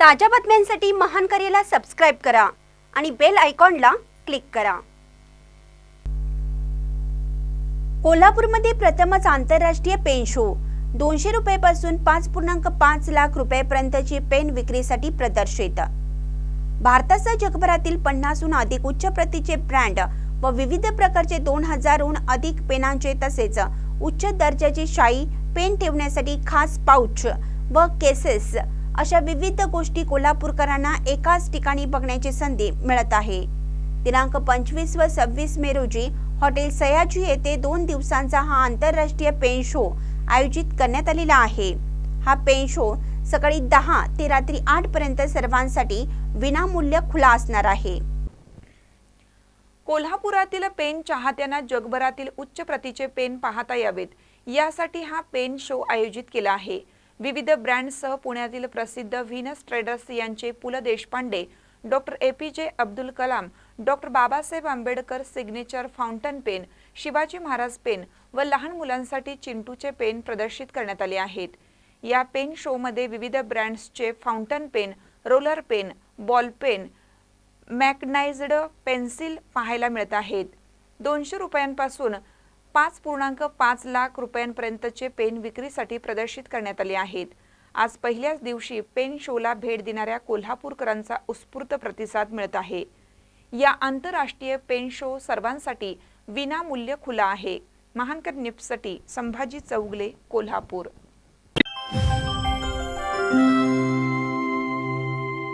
ताज्या बातम्यांसाठी महान करेला सबस्क्राईब करा आणि बेल आयकॉनला क्लिक करा. कोल्हापूरमध्ये प्रथमच आंतरराष्ट्रीय पेन शो दोनशे रुपयापासून पाच पूर्णांक पाच लाख रुपयापर्यंतची पेन विक्रीसाठी प्रदर्शित. भारतासह जगभरातील पन्नासहून अधिक उच्च प्रतीचे ब्रँड व विविध प्रकारचे दोन हजारहून अधिक पेनांचे तसेच उच्च दर्जाची शाई पेन ठेवण्यासाठी खास पाऊच व केसेस अशा विविध गोष्टी कोल्हापूरकरांना एकाच ठिकाणी बघण्याची संधी मिळत आहे. दिनांक पंचवीस व सव्वीस मे रोजी हॉटेल सयाजी येथे दोन दिवसांचा हा आंतरराष्ट्रीय पेन शो आयोजित करण्यात आलेला आहे. हा पेन शो सकाळी दहा ते रात्री आठ पर्यंत सर्वांसाठी विनामूल्य खुला असणार आहे. कोल्हापुरातील पेन चाहत्यांना जगभरातील उच्च प्रतीचे पेन पाहता यावेत. यासाठी हा पेन शो आयोजित केला आहे. विविध ब्रँडसह पुण्यातील प्रसिद्ध व्हिनस ट्रेडर्स यांचे पु ल Deshpande doctor A P J Abdul Kalam doctor Babasaheb Ambedkar signature fountain pen Shivaji Maharaj pen व लहान मुलांसाठी चिंटूचे पेन प्रदर्शित करण्यात आले आहेत. या पेन शोमध्ये विविध ब्रँड्सचे fountain pen roller pen ball pen mechanised pencil पाहायला मिळत आहेत. दोनशे रुपयांपासून पाच पूर्णांक पाच लाख रुपयांपर्यंतचे पेन विक्रीसाठी प्रदर्शित करण्यात आले आहेत. आज पहिल्याच दिवशी पेन शोला भेट देणाऱ्या कोल्हापूरकरांचा उत्स्फूर्त प्रतिसाद मिळत आहे. या आंतरराष्ट्रीय पेन शो सर्वांसाठी विनामूल्य खुला आहे. महानकर निप्ससाठी संभाजी चौगले कोल्हापूर.